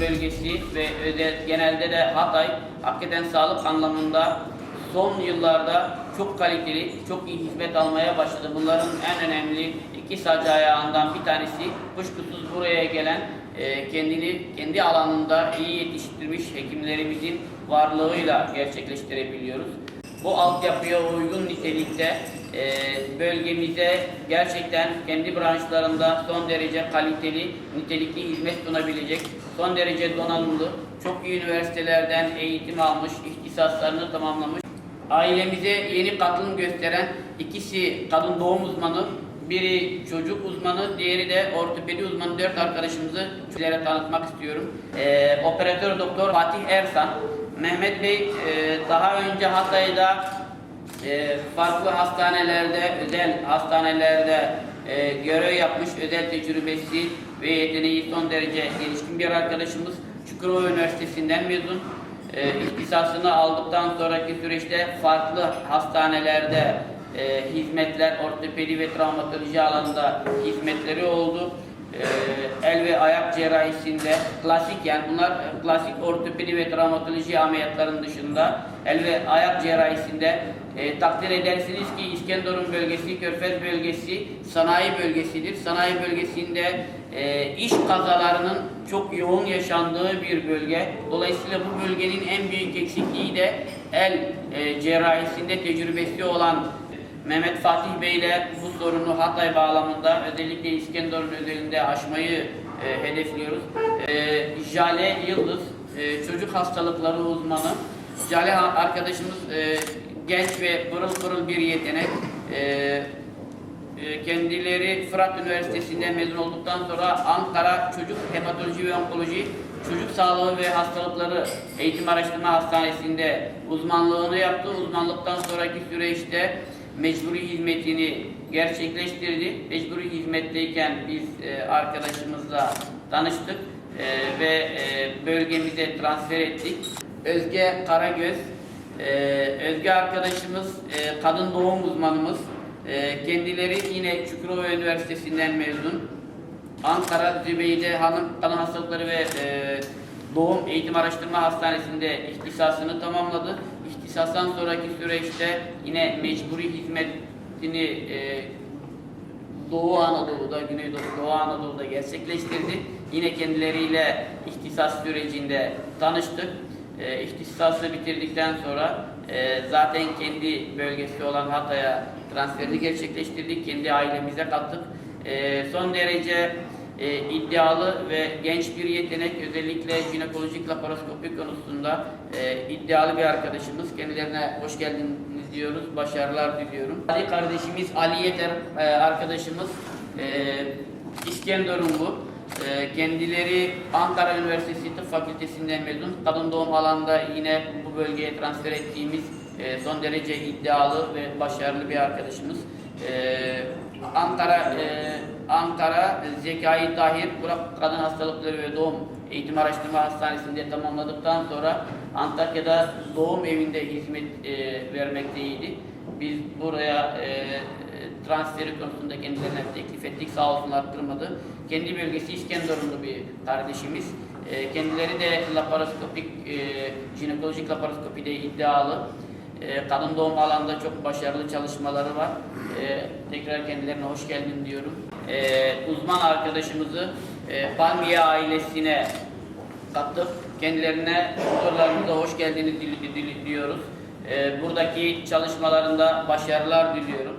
bölgesi ve genelde de Hatay hakikaten sağlık anlamında son yıllarda çok kaliteli, çok iyi hizmet almaya başladı. Bunların en önemli iki sac ayağından bir tanesi kuşkusuz buraya gelen e, kendini kendi alanında iyi yetiştirmiş hekimlerimizin varlığıyla gerçekleştirebiliyoruz. Bu altyapıya uygun nitelikte e, bölgemize gerçekten kendi branşlarında son derece kaliteli, nitelikli hizmet sunabilecek, son derece donanımlı, çok iyi üniversitelerden eğitim almış, ihtisaslarını tamamlamış, ailemize yeni katılım gösteren ikisi kadın doğum uzmanı, biri çocuk uzmanı, diğeri de ortopedi uzmanı dört arkadaşımızı sizlere tanıtmak istiyorum. Ee, operatör doktor Fatih Ersan, Mehmet Bey e, daha önce Hatay'da e, farklı hastanelerde, özel hastanelerde e, görev yapmış, özel tecrübesi ve yeteneği son derece gelişkin bir arkadaşımız. Çukurova Üniversitesi'nden mezun. E, ihtisasını aldıktan sonraki süreçte farklı hastanelerde e, hizmetler, ortopedi ve travmatoloji alanında hizmetleri oldu. E, el ve ayak cerrahisinde klasik yani bunlar klasik ortopedi ve travmatoloji ameliyatların dışında el ve ayak cerrahisinde e, takdir edersiniz ki İskenderun bölgesi, Körfez bölgesi sanayi bölgesidir. Sanayi bölgesinde e, iş kazalarının çok yoğun yaşandığı bir bölge. Dolayısıyla bu bölgenin en büyük eksikliği de el e, cerrahisinde tecrübesi olan Mehmet Fatih Bey ile bu sorunu Hatay bağlamında özellikle İskenderun özelinde aşmayı e, hedefliyoruz. E, Jale Yıldız, e, çocuk hastalıkları uzmanı. Jale arkadaşımız e, genç ve pırıl pırıl bir yetenek. E, e, kendileri Fırat Üniversitesi'nden mezun olduktan sonra Ankara Çocuk Hematoloji ve Onkoloji Çocuk Sağlığı ve Hastalıkları Eğitim Araştırma Hastanesi'nde uzmanlığını yaptı. Uzmanlıktan sonraki süreçte mecburi hizmetini gerçekleştirdi. Mecburi hizmetteyken biz e, arkadaşımızla tanıştık e, ve e, bölgemize transfer ettik. Özge Karagöz, e, Özge arkadaşımız e, kadın doğum uzmanımız. E, kendileri yine Çukurova Üniversitesi'nden mezun. Ankara Zübeyde Hanım Kadın Hastalıkları ve e, Doğum Eğitim Araştırma Hastanesi'nde ihtisasını tamamladı. İhtisastan sonraki süreçte yine mecburi hizmetini e, Doğu Anadolu'da, Güneydoğu Doğu Anadolu'da gerçekleştirdi. Yine kendileriyle ihtisas sürecinde tanıştık. E, ihtisası bitirdikten sonra e, zaten kendi bölgesi olan Hatay'a transferini gerçekleştirdik. Kendi ailemize kattık. E, son derece e, iddialı ve genç bir yetenek özellikle jinekolojik laparoskopi konusunda e, iddialı bir arkadaşımız. Kendilerine hoş geldiniz diyoruz, başarılar diliyorum. Ali kardeşimiz Ali Yeter e, arkadaşımız e, İskenderunlu. E, kendileri Ankara Üniversitesi Tıp Fakültesinden mezun. Kadın doğum alanında yine bu bölgeye transfer ettiğimiz e, son derece iddialı ve başarılı bir arkadaşımız. E, Ankara e, Ankara Zekai Tahir Burak Kadın Hastalıkları ve Doğum Eğitim Araştırma Hastanesi'nde tamamladıktan sonra Antakya'da doğum evinde hizmet e, vermekteydi. Biz buraya e, transferi konusunda kendilerine teklif ettik. Sağ olsunlar kırmadı. Kendi bölgesi İskenderunlu bir kardeşimiz. E, kendileri de laparoskopik, e, jinekolojik laparoskopide iddialı. E, kadın doğum alanında çok başarılı çalışmaları var. E, tekrar kendilerine hoş geldin diyorum. E, uzman arkadaşımızı e, ailesine kattık. Kendilerine huzurlarımıza hoş dil- diliyoruz. E, buradaki çalışmalarında başarılar diliyorum.